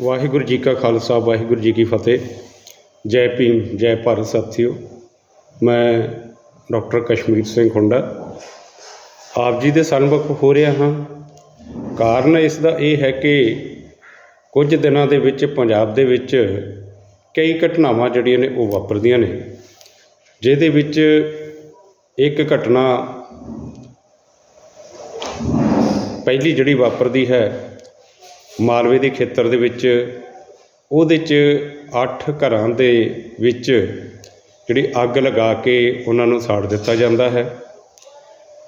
ਵਾਹਿਗੁਰੂ ਜੀ ਕਾ ਖਾਲਸਾ, ਵਾਹਿਗੁਰੂ ਜੀ ਕੀ ਫਤਿਹ। ਜੈ ਭੀਮ, ਜੈ ਭਾਰਤ ਸਾਥੀਓ, ਮੈਂ ਡਾਕਟਰ ਕਸ਼ਮੀਰ ਸਿੰਘ ਹੁੰਡਾ ਆਪ ਜੀ ਦੇ ਸਨਮੁਖ ਹੋ ਰਿਹਾ ਹਾਂ। ਕਾਰਨ ਇਸ ਦਾ ਇਹ ਹੈ ਕਿ ਕੁਝ ਦਿਨਾਂ ਦੇ ਵਿੱਚ ਪੰਜਾਬ ਦੇ ਵਿੱਚ ਕਈ ਘਟਨਾਵਾਂ ਜਿਹੜੀਆਂ ਨੇ ਉਹ ਵਾਪਰਦੀਆਂ ਨੇ, ਜਿਹਦੇ ਵਿੱਚ ਇੱਕ ਘਟਨਾ ਪਹਿਲੀ ਜਿਹੜੀ ਵਾਪਰਦੀ ਹੈ ਮਾਲਵੇ ਦੇ ਖੇਤਰ ਦੇ ਵਿੱਚ ਉਹਦੇ 'ਚ 8 ਘਰਾਂ ਦੇ ਵਿੱਚ ਜਿਹੜੀ ਅੱਗ ਲਗਾ ਕੇ ਉਹਨਾਂ ਨੂੰ ਸਾੜ ਦਿੱਤਾ ਜਾਂਦਾ ਹੈ।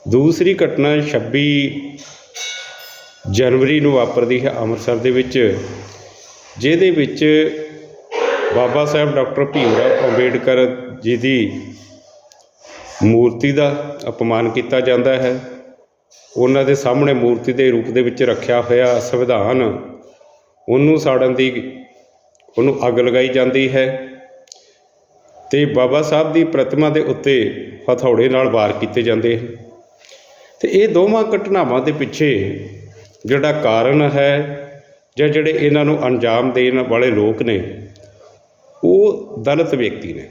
ਦੂਸਰੀ ਘਟਨਾ 26 ਜਨਵਰੀ ਨੂੰ ਵਾਪਰਦੀ ਹੈ ਅੰਮ੍ਰਿਤਸਰ ਦੇ ਵਿੱਚ, ਜਿਹਦੇ ਵਿੱਚ ਬਾਬਾ ਸਾਹਿਬ ਡਾਕਟਰ ਭੀਮ ਰਾਓ ਅੰਬੇਡਕਰ ਜੀ ਦੀ ਮੂਰਤੀ ਦਾ ਅਪਮਾਨ ਕੀਤਾ ਜਾਂਦਾ ਹੈ। ਉਹਨਾਂ ਦੇ ਸਾਹਮਣੇ ਮੂਰਤੀ ਦੇ ਰੂਪ ਦੇ ਵਿੱਚ ਰੱਖਿਆ ਹੋਇਆ ਸੰਵਿਧਾਨ, ਉਹਨੂੰ ਸਾੜਨ ਦੀ, ਉਹਨੂੰ ਅੱਗ ਲਗਾਈ ਜਾਂਦੀ ਹੈ ਤੇ ਬਾਬਾ ਸਾਹਿਬ ਦੀ ਪ੍ਰਤਿਮਾ ਦੇ ਉੱਤੇ ਹਥੌੜੇ ਨਾਲ ਵਾਰ ਕੀਤੇ ਜਾਂਦੇ ਹਨ। ਤੇ ਇਹ ਦੋਵਾਂ ਘਟਨਾਵਾਂ ਦੇ ਪਿੱਛੇ ਜਿਹੜਾ ਕਾਰਨ ਹੈ ਜਾਂ ਜਿਹੜੇ ਇਹਨਾਂ ਨੂੰ ਅੰਜਾਮ ਦੇਣ ਵਾਲੇ ਲੋਕ ਨੇ, ਉਹ ਦਲਿਤ ਵਿਅਕਤੀ ਨੇ।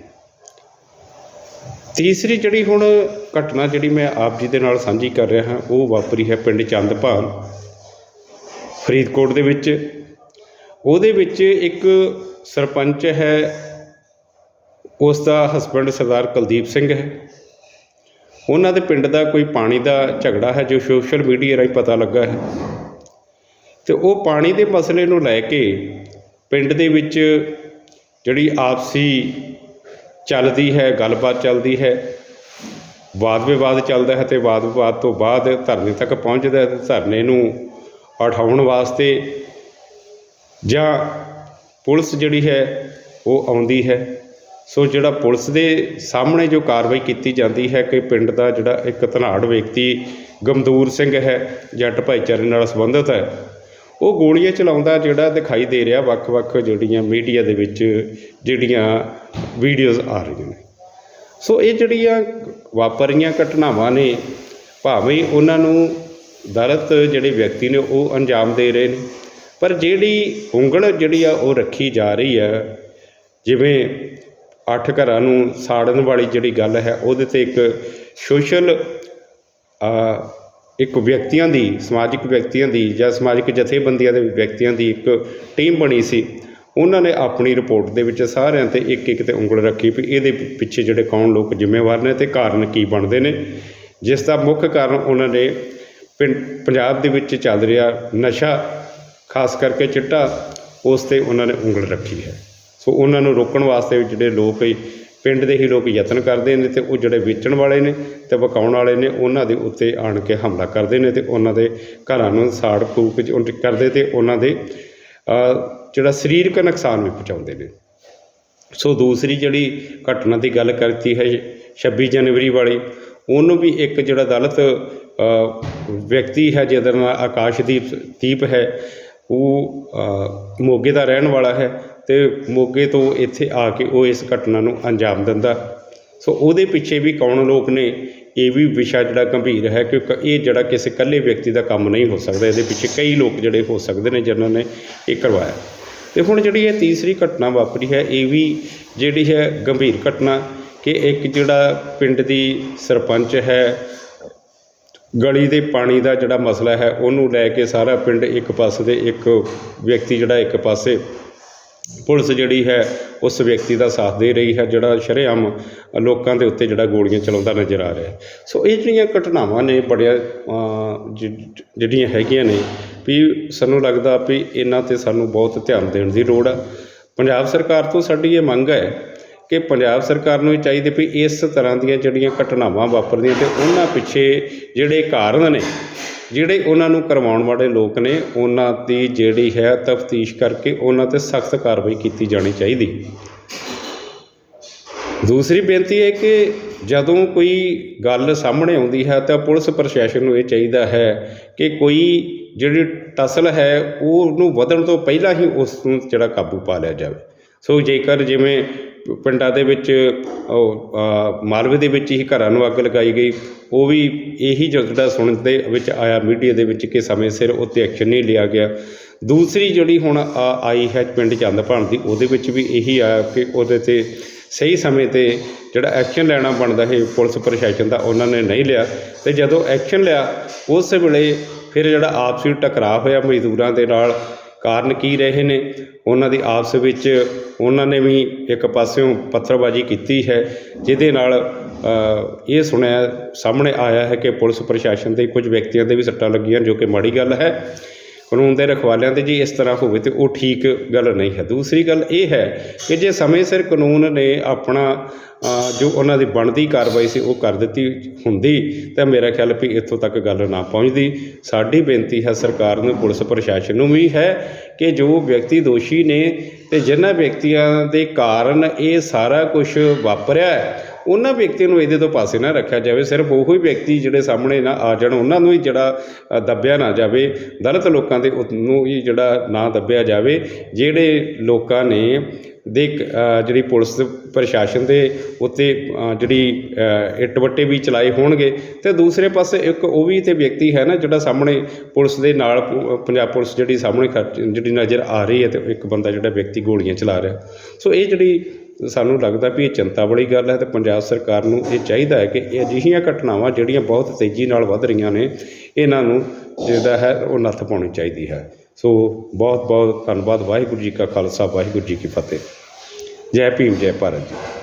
ਤੀਸਰੀ ਜਿਹੜੀ ਹੁਣ ਘਟਨਾ ਜਿਹੜੀ ਮੈਂ ਆਪ ਜੀ ਦੇ ਨਾਲ ਸਾਂਝੀ ਕਰ ਰਿਹਾ ਹਾਂ, ਉਹ ਵਾਪਰੀ ਹੈ ਪਿੰਡ ਚੰਦਪਾਨ ਫਰੀਦਕੋਟ ਦੇ ਵਿੱਚ। ਉਹਦੇ ਵਿੱਚ ਇੱਕ ਸਰਪੰਚ ਹੈ ਉਸ ਦਾ ਹਸਬੰਡ ਸਰਦਾਰ ਕੁਲਦੀਪ ਸਿੰਘ ਹੈ। ਉਹਨਾਂ ਦੇ ਪਿੰਡ ਦਾ ਕੋਈ ਪਾਣੀ ਦਾ ਝਗੜਾ ਹੈ, ਜੋ ਸੋਸ਼ਲ ਮੀਡੀਆ ਰਾਹੀਂ ਪਤਾ ਲੱਗਾ ਹੈ। ਤੇ ਉਹ ਪਾਣੀ ਦੇ ਮਸਲੇ ਨੂੰ ਲੈ ਕੇ ਪਿੰਡ ਦੇ ਵਿੱਚ ਜਿਹੜੀ ਆਪਸੀ ਚੱਲਦੀ ਹੈ, ਗੱਲਬਾਤ ਚੱਲਦੀ ਹੈ। ਵਾਦ ਵਿਵਾਦ ਚੱਲਦਾ ਹੈ ਅਤੇ ਵਾਦ ਵਿਵਾਦ ਤੋਂ ਬਾਅਦ ਧਰਨੇ ਤੱਕ ਪਹੁੰਚਦਾ ਹੈ ਧਰਨੇ ਨੂੰ ਉਠਾਉਣ ਵਾਸਤੇ ਜਾਂ ਪੁਲਿਸ ਜਿਹੜੀ ਹੈ ਉਹ ਆਉਂਦੀ ਹੈ। ਸੋ ਜਿਹੜਾ ਪੁਲਿਸ ਦੇ ਸਾਹਮਣੇ ਜੋ ਕਾਰਵਾਈ ਕੀਤੀ ਜਾਂਦੀ ਹੈ ਕਿ ਪਿੰਡ ਦਾ ਜਿਹੜਾ ਇੱਕ ਧਨਾੜ ਵਿਅਕਤੀ ਗਮਦੂਰ ਸਿੰਘ ਹੈ, ਜੱਟ ਭਾਈਚਾਰੇ ਨਾਲ ਸੰਬੰਧਿਤ ਹੈ ਉਹ ਗੋਲੀਆਂ ਚਲਾਉਂਦਾ ਜਿਹੜਾ ਦਿਖਾਈ ਦੇ ਰਿਹਾ ਵੱਖ-ਵੱਖ ਜਿਹੜੀਆਂ ਮੀਡੀਆ ਦੇ ਵਿੱਚ ਜਿਹੜੀਆਂ ਵੀਡੀਓਜ਼ ਆ ਰਹੀਆਂ ਨੇ। ਸੋ ਇਹ ਜਿਹੜੀਆਂ ਵਾਪਰੀਆਂ ਘਟਨਾਵਾਂ ਨੇ, ਭਾਵੇਂ ਉਹਨਾਂ ਨੂੰ ਦਲਿਤ ਜਿਹੜੇ ਵਿਅਕਤੀ ਨੇ ਉਹ ਅੰਜਾਮ ਦੇ ਰਹੇ ਨੇ, ਪਰ ਜਿਹੜੀ ਉਂਗਲ ਜਿਹੜੀ ਆ ਉਹ ਰੱਖੀ ਜਾ ਰਹੀ ਹੈ ਜਿਵੇਂ ਅੱਠ ਘਰਾਂ ਨੂੰ ਸਾੜਨ ਵਾਲੀ ਜਿਹੜੀ ਗੱਲ ਹੈ, ਉਹਦੇ ਤੇ ਇੱਕ ਸੋਸ਼ਲ ਇੱਕ ਵਿਅਕਤੀਆਂ ਦੀ, ਸਮਾਜਿਕ ਵਿਅਕਤੀਆਂ ਦੀ ਜਾਂ ਸਮਾਜਿਕ ਜਥੇਬੰਦੀਆਂ ਦੇ ਵਿਅਕਤੀਆਂ ਦੀ ਇੱਕ ਟੀਮ ਬਣੀ ਸੀ। ਉਹਨਾਂ ਨੇ ਆਪਣੀ ਰਿਪੋਰਟ ਦੇ ਵਿੱਚ ਸਾਰਿਆਂ ਤੇ ਇੱਕ ਇੱਕ ਤੇ ਉਂਗਲ ਰੱਖੀ ਵੀ ਇਹਦੇ ਪਿੱਛੇ ਜਿਹੜੇ ਕੌਣ ਲੋਕ ਜ਼ਿੰਮੇਵਾਰ ਨੇ ਤੇ ਕਾਰਨ ਕੀ ਬਣਦੇ ਨੇ। ਜਿਸ ਦਾ ਮੁੱਖ ਕਾਰਨ ਉਹਨਾਂ ਨੇ ਪਿੰ- ਪੰਜਾਬ ਦੇ ਵਿੱਚ ਚੱਲ ਰਿਹਾ ਨਸ਼ਾ, ਖਾਸ ਕਰਕੇ ਚਿੱਟਾ, ਉਸ ਤੇ ਉਹਨਾਂ ਨੇ ਉਂਗਲ ਰੱਖੀ ਹੈ। ਸੋ ਉਹਨਾਂ ਨੂੰ ਰੋਕਣ ਵਾਸਤੇ ਜਿਹੜੇ ਲੋਕ ਪਿੰਡ ਦੇ ਹੀ ਲੋਕ ਯਤਨ ਕਰਦੇ ਨੇ ਤੇ ਉਹ ਜਿਹੜੇ ਵੇਚਣ ਵਾਲੇ ਨੇ ਤੇ ਵਕਾਉਣ ਵਾਲੇ ਨੇ, ਉਹਨਾਂ ਦੇ ਉੱਤੇ ਆਣ ਕੇ ਹਮਲਾ ਕਰਦੇ ਨੇ ਤੇ ਉਹਨਾਂ ਦੇ ਘਰਾਂ ਨੂੰ ਸਾੜ ਫੂਕ ਚ ਕਰਦੇ ਤੇ ਉਹਨਾਂ ਦੇ ਜਿਹੜਾ ਸਰੀਰਕ ਨੁਕਸਾਨ ਵੀ ਪਹੁੰਚਾਉਂਦੇ ਨੇ। ਸੋ ਦੂਸਰੀ ਜਿਹੜੀ ਘਟਨਾ ਦੀ ਗੱਲ ਕਰਤੀ ਹੈ 26 ਜਨਵਰੀ ਵਾਲੀ, ਉਹਨੂੰ ਵੀ ਇੱਕ ਜਿਹੜਾ ਦਲਿਤ ਵਿਅਕਤੀ ਹੈ ਜਿਹਦਾ ਨਾਮ ਆਕਾਸ਼ਦੀਪ, ਦੀਪ ਹੈ, ਉਹ ਮੋਗੇ ਦਾ ਰਹਿਣ ਵਾਲਾ ਹੈ। ਤੇ ਮੋਗੇ ਤੋਂ ਇੱਥੇ ਆ ਕੇ ਉਹ ਇਸ ਘਟਨਾ ਨੂੰ ਅੰਜਾਮ ਦਿੰਦਾ। ਸੋ ਉਹਦੇ ਪਿੱਛੇ ਵੀ ਕੌਣ ਲੋਕ ਨੇ, ਇਹ ਵੀ ਵਿਸ਼ਾ ਜਿਹੜਾ ਗੰਭੀਰ ਹੈ ਕਿਉਂਕਿ ਇਹ ਜਿਹੜਾ ਕਿਸੇ ਇਕੱਲੇ ਵਿਅਕਤੀ ਦਾ ਕੰਮ ਨਹੀਂ ਹੋ ਸਕਦਾ, ਇਹਦੇ ਪਿੱਛੇ ਕਈ ਲੋਕ ਜਿਹੜੇ ਹੋ ਸਕਦੇ ਨੇ ਜਿਨ੍ਹਾਂ ਨੇ ਇਹ ਕਰਵਾਇਆ। ਤੇ ਹੁਣ ਜਿਹੜੀ ਇਹ ਤੀਸਰੀ ਘਟਨਾ ਵਾਪਰੀ ਹੈ, ਇਹ ਵੀ ਜਿਹੜੀ ਹੈ ਗੰਭੀਰ ਘਟਨਾ ਕਿ ਇੱਕ ਜਿਹੜਾ ਪਿੰਡ ਦੀ ਸਰਪੰਚ ਹੈ, ਗਲੀ ਦੇ ਪਾਣੀ ਦਾ ਜਿਹੜਾ ਮਸਲਾ ਹੈ, ਉਹਨੂੰ ਲੈ ਕੇ ਸਾਰਾ ਪਿੰਡ ਇੱਕ ਪਾਸੇ ਦੇ ਇੱਕ ਵਿਅਕਤੀ ਜਿਹੜਾ ਇੱਕ ਪਾਸੇ ਪੁਲਿਸ ਜਿਹੜੀ ਹੈ, ਉਸ ਵਿਅਕਤੀ ਦਾ ਸਾਥ ਦੇ ਰਹੀ ਹੈ, ਜਿਹੜਾ ਸ਼ਰੇਆਮ ਲੋਕਾਂ ਦੇ ਉੱਤੇ ਜਿਹੜਾ ਗੋਲੀਆਂ ਚਲਾਉਂਦਾ ਨਜ਼ਰ ਆ ਰਿਹਾ ਸੋ ਇਹ ਜਿਹੜੀਆਂ ਘਟਨਾਵਾਂ ਨੇ, ਬੜੀਆਂ ਜ- ਜਿਹੜੀਆਂ ਹੈਗੀਆਂ ਨੇ, ਵੀ ਸਾਨੂੰ ਲੱਗਦਾ ਵੀ ਇਹਨਾਂ ਤੇ ਸਾਨੂੰ ਬਹੁਤ ਧਿਆਨ ਦੇਣ ਦੀ ਲੋੜ ਆ। ਪੰਜਾਬ ਸਰਕਾਰ ਤੋਂ ਸਾਡੀ ਇਹ ਮੰਗ ਹੈ ਕਿ ਪੰਜਾਬ ਸਰਕਾਰ ਨੂੰ ਇਹ ਚਾਹੀਦੇ ਵੀ ਇਸ ਤਰ੍ਹਾਂ ਦੀਆਂ ਜਿਹੜੀਆਂ ਘਟਨਾਵਾਂ ਵਾਪਰਦੀਆਂ ਤੇ ਉਹਨਾਂ ਪਿੱਛੇ ਜਿਹੜੇ ਕਾਰਨ ਨੇ ਜਿਹੜੇ ਉਹਨਾਂ ਨੂੰ ਕਰਵਾਉਣ ਵਾਲੇ ਲੋਕ ਨੇ, ਉਹਨਾਂ ਦੀ ਜਿਹੜੀ ਹੈ ਤਫਤੀਸ਼ ਕਰਕੇ ਉਹਨਾਂ ਤੇ ਸਖਤ ਕਾਰਵਾਈ ਕੀਤੀ ਜਾਣੀ ਚਾਹੀਦੀ। ਦੂਸਰੀ ਬੇਨਤੀ ਹੈ ਕਿ ਜਦੋਂ ਕੋਈ ਗੱਲ ਸਾਹਮਣੇ ਆਉਂਦੀ ਹੈ ਤਾਂ ਪੁਲਿਸ ਪ੍ਰਸ਼ਾਸਨ ਨੂੰ ਇਹ ਚਾਹੀਦਾ ਹੈ ਕਿ ਕੋਈ ਜਿਹੜੀ ਟਸਲ ਹੈ ਉਹ ਨੂੰ ਵਧਣ ਤੋਂ ਪਹਿਲਾਂ ਹੀ ਉਸ ਨੂੰ ਜਿਹੜਾ ਕਾਬੂ ਪਾ ਲਿਆ ਜਾਵੇ। ਸੋ ਜੇਕਰ ਜਿਵੇਂ ਪਿੰਡਾਂ ਦੇ ਵਿੱਚ, ਉਹ ਮਾਲਵੇ ਦੇ ਵਿੱਚ ਹੀ ਘਰਾਂ ਨੂੰ ਅੱਗ ਲਗਾਈ ਗਈ, ਉਹ ਵੀ ਇਹੀ ਜਿਹੜਾ ਸੁਣਨ ਦੇ ਵਿੱਚ ਆਇਆ, ਮੀਡੀਆ ਦੇ ਵਿੱਚ ਕਿ ਸਮੇਂ ਸਿਰ ਉੱਤੇ ਐਕਸ਼ਨ ਨਹੀਂ ਲਿਆ ਗਿਆ। ਦੂਸਰੀ ਜਿਹੜੀ ਹੁਣ ਆ- ਆਈ ਹੈ ਪਿੰਡ ਚੰਦਪਾਣ ਦੀ, ਉਹਦੇ ਵਿੱਚ ਵੀ ਇਹੀ ਆਇਆ ਕਿ ਉਹਦੇ ਤੇ ਸਹੀ ਸਮੇਂ ਤੇ ਜਿਹੜਾ ਐਕਸ਼ਨ ਲੈਣਾ ਬਣਦਾ ਹੈ ਪੁਲਿਸ ਪ੍ਰਸ਼ਾਸਨ ਦਾ, ਉਹਨਾਂ ਨੇ ਨਹੀਂ ਲਿਆ। ਤੇ ਜਦੋਂ ਐਕਸ਼ਨ ਲਿਆ, ਉਸ ਵੇਲੇ ਫਿਰ ਜਿਹੜਾ ਆਪਸੀ ਟਕਰਾਅ ਹੋਇਆ ਮਜ਼ਦੂਰਾਂ ਦੇ ਨਾਲ ਕਾਰਨ ਕੀ ਰਹੇ ਨੇ? ਉਹਨਾਂ ਦੀ ਆਪਸ ਵਿੱਚ ਉਹਨਾਂ ਨੇ ਵੀ ਇੱਕ ਪਾਸਿਓਂ ਪੱਥਰਬਾਜ਼ੀ ਕੀਤੀ ਹੈ, ਜਿਹਦੇ ਨਾਲ ਇਹ ਸੁਣਿਆ, ਸਾਹਮਣੇ ਆਇਆ ਹੈ ਕਿ ਪੁਲਿਸ ਪ੍ਰਸ਼ਾਸਨ ਦੇ ਕੁਝ ਵਿਅਕਤੀਆਂ ਦੇ ਵੀ ਸੱਟਾਂ ਲੱਗੀਆਂ, ਜੋ ਕਿ ਮਾੜੀ ਗੱਲ ਹੈ। ਕਾਨੂੰਨ ਦੇ ਰਖਵਾਲਿਆਂ ਤੇ ਜੇ ਇਸ ਤਰ੍ਹਾਂ ਹੋਵੇ ਤੇ ਉਹ ਠੀਕ ਗੱਲ ਨਹੀਂ ਹੈ। ਦੂਸਰੀ ਗੱਲ ਇਹ ਹੈ ਕਿ ਜੇ ਸਮੇਂ ਸਿਰ ਕਾਨੂੰਨ ਨੇ ਆਪਣਾ ਜੋ ਉਹਨਾਂ ਦੀ ਬਣਦੀ ਕਾਰਵਾਈ ਸੀ ਉਹ ਕਰ ਦਿੱਤੀ ਹੁੰਦੀ, ਤਾਂ ਮੇਰਾ ਖਿਆਲ ਵੀ ਇੱਥੋਂ ਤੱਕ ਗੱਲ ਨਾ ਪਹੁੰਚਦੀ। ਸਾਡੀ ਬੇਨਤੀ ਹੈ ਸਰਕਾਰ ਨੂੰ, ਪੁਲਿਸ ਪ੍ਰਸ਼ਾਸਨ ਨੂੰ ਵੀ ਹੈ ਕਿ ਜੋ ਵਿਅਕਤੀ ਦੋਸ਼ੀ ਨੇ ਤੇ ਜਿਨ੍ਹਾਂ ਵਿਅਕਤੀਆਂ ਦੇ ਕਾਰਨ ਇਹ ਸਾਰਾ ਕੁਝ ਵਾਪਰਿਆ ਹੈ ਉਹਨਾਂ ਵਿਅਕਤੀਆਂ ਨੂੰ ਇਹਦੇ ਤੋਂ ਪਾਸੇ ਨਾ ਰੱਖਿਆ ਜਾਵੇ ਸਿਰਫ ਉਹੋ ਹੀ ਵਿਅਕਤੀ ਜਿਹੜੇ ਸਾਹਮਣੇ ਨਾ ਆ ਜਾਣ ਉਹਨਾਂ ਨੂੰ ਹੀ ਜਿਹੜਾ ਦੱਬਿਆ ਨਾ ਜਾਵੇ ਦਲਿਤ ਲੋਕਾਂ ਦੇ ਉਤ- ਨੂੰ ਹੀ ਜਿਹੜਾ ਨਾ ਦੱਬਿਆ ਜਾਵੇ ਜਿਹੜੇ ਲੋਕਾਂ ਨੇ ਦੇ ਜਿਹੜੀ ਪੁਲਿਸ ਪ੍ਰਸ਼ਾਸਨ ਦੇ ਉੱਤੇ ਜਿਹੜੀ ਅ, ਇੱਟ ਵੱਟੇ ਵੀ ਚਲਾਏ ਹੋਣਗੇ ਤੇ ਦੂਸਰੇ ਪਾਸੇ ਇੱਕ ਉਹ ਵੀ ਤੇ ਵਿਅਕਤੀ ਹੈ ਨਾ ਜਿਹੜਾ ਸਾਹਮਣੇ ਪੁਲਿਸ ਦੇ ਨਾਲ ਪ- ਪੰਜਾਬ ਪੁਲਿਸ ਜਿਹੜੀ ਸਾਹਮਣੇ ਖੜ- ਜਿਹੜੀ ਨਜ਼ਰ ਆ ਰਹੀ ਹੈ ਤੇ ਇੱਕ ਬੰਦਾ ਜਿਹੜਾ ਵਿਅਕਤੀ ਗੋਲੀਆਂ ਚਲਾ ਰਿਹਾ। ਸੋ ਇਹ ਜਿਹੜੀ ਸਾਨੂੰ ਲੱਗਦਾ ਵੀ ਇਹ ਚਿੰਤਾ ਵਾਲੀ ਗੱਲ ਹੈ ਤੇ ਪੰਜਾਬ ਸਰਕਾਰ ਨੂੰ ਇਹ ਚਾਹੀਦਾ ਹੈ ਕਿ ਇਹ ਅਜਿਹੀਆਂ ਘਟਨਾਵਾਂ ਜਿਹੜੀਆਂ ਬਹੁਤ ਤੇਜ਼ੀ ਨਾਲ ਵੱਧ ਰਹੀਆਂ ਨੇ, ਇਹਨਾਂ ਨੂੰ ਜਿਹੜਾ ਹੈ ਉਹ ਨੱਥ ਪਾਉਣੀ ਚਾਹੀਦੀ ਹੈ। ਸੋ ਬਹੁਤ ਬਹੁਤ ਧੰਨਵਾਦ, ਵਾਹਿਗੁਰੂ ਜੀ ਕਾ ਖਾਲਸਾ, ਵਾਹਿਗੁਰੂ ਜੀ ਕੀ ਫਤਿਹ। ਜੈ ਭੀਮ, ਜੈ ਭਾਰਤ ਜੀ।